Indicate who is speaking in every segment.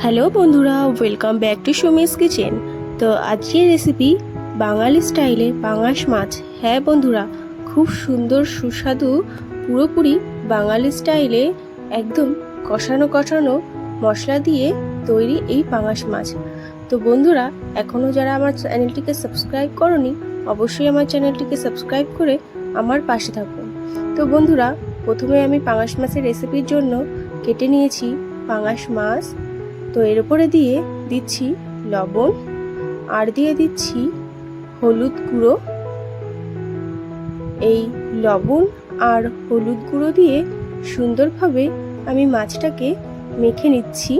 Speaker 1: Hello বন্ধুরা welcome back to Sumi's kitchen তো আজকের রেসিপি বাঙালি স্টাইলে পাঙাশ মাছ। হ্যাঁ বন্ধুরা, খুব সুন্দর, সুস্বাদু, পুরোপুরি বাঙালি স্টাইলে একদম কষানো কষানো মশলা দিয়ে তৈরি এই পাঙাশ মাছ। তো বন্ধুরা এখনও যারা আমার চ্যানেলটিকে সাবস্ক্রাইব করনি, অবশ্যই আমার চ্যানেলটিকে সাবস্ক্রাইব করে আমার পাশে থাকুন। তো বন্ধুরা, প্রথমে আমি পাঙাশ মাছের রেসিপির জন্য কেটে নিয়েছি পাঙাশ মাছ। তো এর উপরে দিয়ে দিচ্ছি লবণ আর দিয়ে দিচ্ছি হলুদ গুঁড়ো। এই লবণ আর হলুদ গুঁড়ো দিয়ে সুন্দরভাবে আমি মাছটাকে মেখে নিচ্ছি।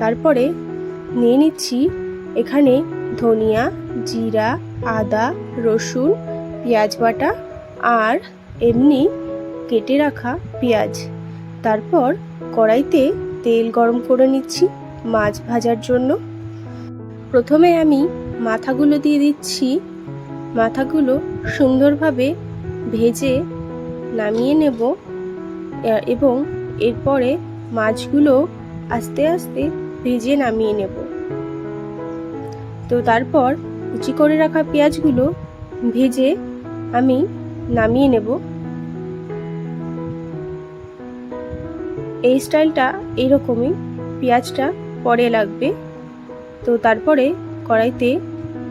Speaker 1: তারপরে নিয়ে নিচ্ছি এখানে ধনিয়া, জিরা, আদা, রসুন, পেঁয়াজ বাটা আর এমনি কেটে রাখা পেঁয়াজ। তারপর কড়াইতে তেল গরম করে নিচ্ছি মাছ ভাজার জন্য। প্রথমে আমি মাথাগুলো দিয়ে দিচ্ছি। মাথাগুলো সুন্দরভাবে ভেজে নামিয়ে নেব। এবং এরপরে মাছগুলো আস্তে আস্তে ভেজে নামিয়ে নেব। তো তারপর কুচি করে রাখা পেঁয়াজগুলো ভেজে আমি নামিয়ে নেব। এই স্টাইলটা এইরকমই, পেঁয়াজটা পরে লাগবে। তো তারপরে কড়াইতে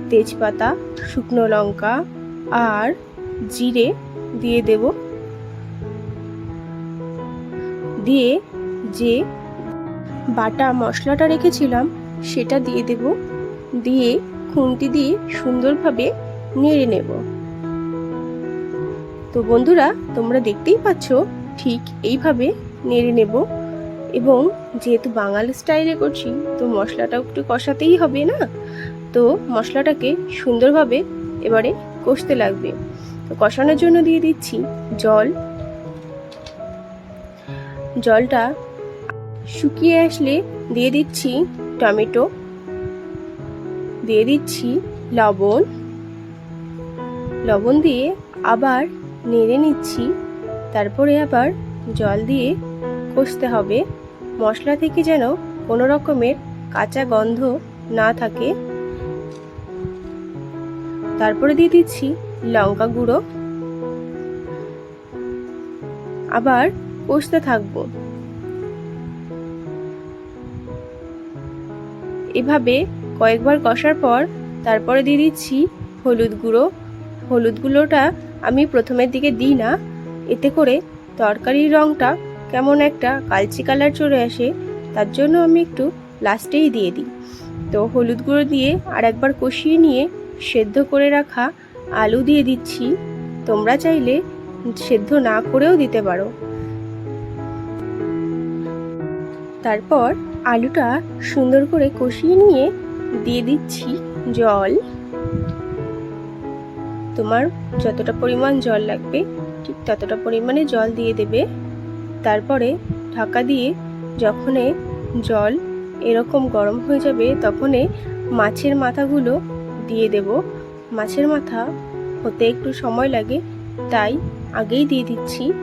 Speaker 1: তেজপাতা, শুকনো লঙ্কা আর জিরে দিয়ে দেব। দিয়ে যে বাটা মশলাটা রেখেছিলাম, সেটা দিয়ে দেব। দিয়ে খুন্তি দিয়ে সুন্দরভাবে নেড়ে নেব। তো বন্ধুরা, তোমরা দেখতেই পাচ্ছ, ঠিক এইভাবে নেড়ে নেব। এবং যেহেতু বাঙালি স্টাইলে করছি, তো মশলাটা একটু কষাতেই হবে না? তো মশলাটাকে সুন্দরভাবে এবারে কষতে লাগবে। তো কষানোর জন্য দিয়ে দিচ্ছি জল। জলটা শুকিয়ে আসলে দিয়ে দিচ্ছি টমেটো। দিয়ে দিচ্ছি লবণ। লবণ দিয়ে আবার নেড়ে নিচ্ছি। তারপরে আবার জল দিয়ে কষতে হবে। মশলা থেকে যেন কোনো রকমের কাঁচা গন্ধ না থাকে। তারপরে দিয়ে দিচ্ছি লঙ্কা গুঁড়ো। আবার কষতে থাকব। এভাবে কয়েকবার কষার পর তারপরে দিয়ে দিচ্ছি হলুদ গুঁড়ো। হলুদ গুঁড়োটা আমি প্রথমের দিকে দিই না। এতে করে তরকারির রঙটা কেমন একটা কালচে কালার চলে আসে, তার জন্য আমি একটু লাস্টেই দিয়ে দিই। তো হলুদ গুঁড়ো দিয়ে আর একবার কষিয়ে নিয়ে সেদ্ধ করে রাখা আলু দিয়ে দিচ্ছি। তোমরা চাইলে সেদ্ধ না করেও দিতে পারো। তারপর আলুটা সুন্দর করে কষিয়ে নিয়ে দিয়ে দিচ্ছি জল। তোমার যতটা পরিমাণ জল লাগবে, ঠিক ততটা পরিমাণে জল দিয়ে দেবে। তারপরে ঢাকা দিয়ে যখনে জল এরকম গরম হয়ে যাবে তখনই মাছের মাথাগুলো দিয়ে দেব। মাছের মাথা হতে একটু সময় লাগে, তাই আগেই দিয়ে দিচ্ছি।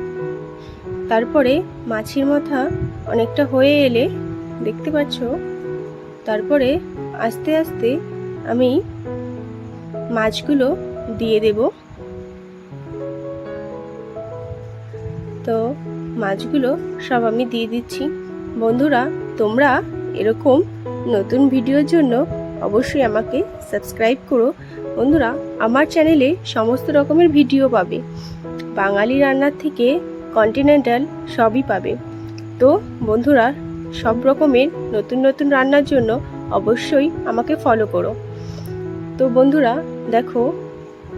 Speaker 1: তারপরে মাছের মাথা অনেকটা হয়ে এলে দেখতে পাচ্ছ? তারপরে আস্তে আস্তে আমি মাছগুলো দিয়ে দেব। তো মাছগুলো সব আমি দিয়ে দিচ্ছি। বন্ধুরা, তোমরা এরকম নতুন ভিডিওর জন্য অবশ্যই আমাকে সাবস্ক্রাইব করো। বন্ধুরা, আমার চ্যানেলে সমস্ত রকমের ভিডিও পাবে। বাঙালি রান্নার থেকে কন্টিনেন্টাল সবই পাবে। তো বন্ধুরা, সব রকমের নতুন নতুন রান্নার জন্য অবশ্যই আমাকে ফলো করো। তো বন্ধুরা, দেখো,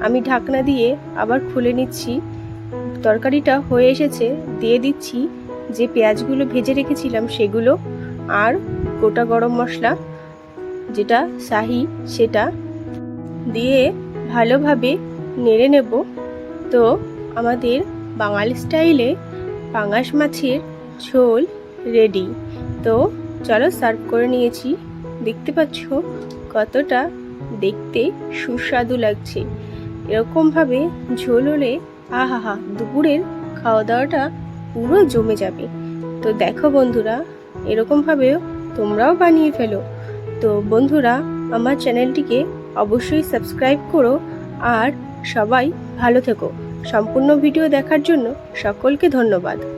Speaker 1: আমি ঢাকনা দিয়ে আবার খুলে নিচ্ছি। তরকারিটা হয়ে এসেছে, দিয়ে দিচ্ছি যে পেঁয়াজগুলো ভেজে রেখেছিলাম সেগুলো আর গোটা গরম মশলা, যেটা শাহি সেটা দিয়ে ভালোভাবে নেড়ে নেব। তো আমাদের বাঙালি স্টাইলে পাঙাশ মাছের ঝোল রেডি। তো চলো সার্ভ করে নিয়েছি। দেখতে পাচ্ছ কতটা দেখতে সুস্বাদু লাগছে। এরকমভাবে ঝোল হলে আহা হা দুপুরের খাওয়া দাওয়াটা পুরো জমে যাবে। তো দেখো বন্ধুরা এরকমভাবেও তোমরাও বানিয়ে ফেলো। তো বন্ধুরা, আমার চ্যানেলটিকে অবশ্যই সাবস্ক্রাইব করো আর সবাই ভালো থেকো। সম্পূর্ণ ভিডিও দেখার জন্য সকলকে ধন্যবাদ।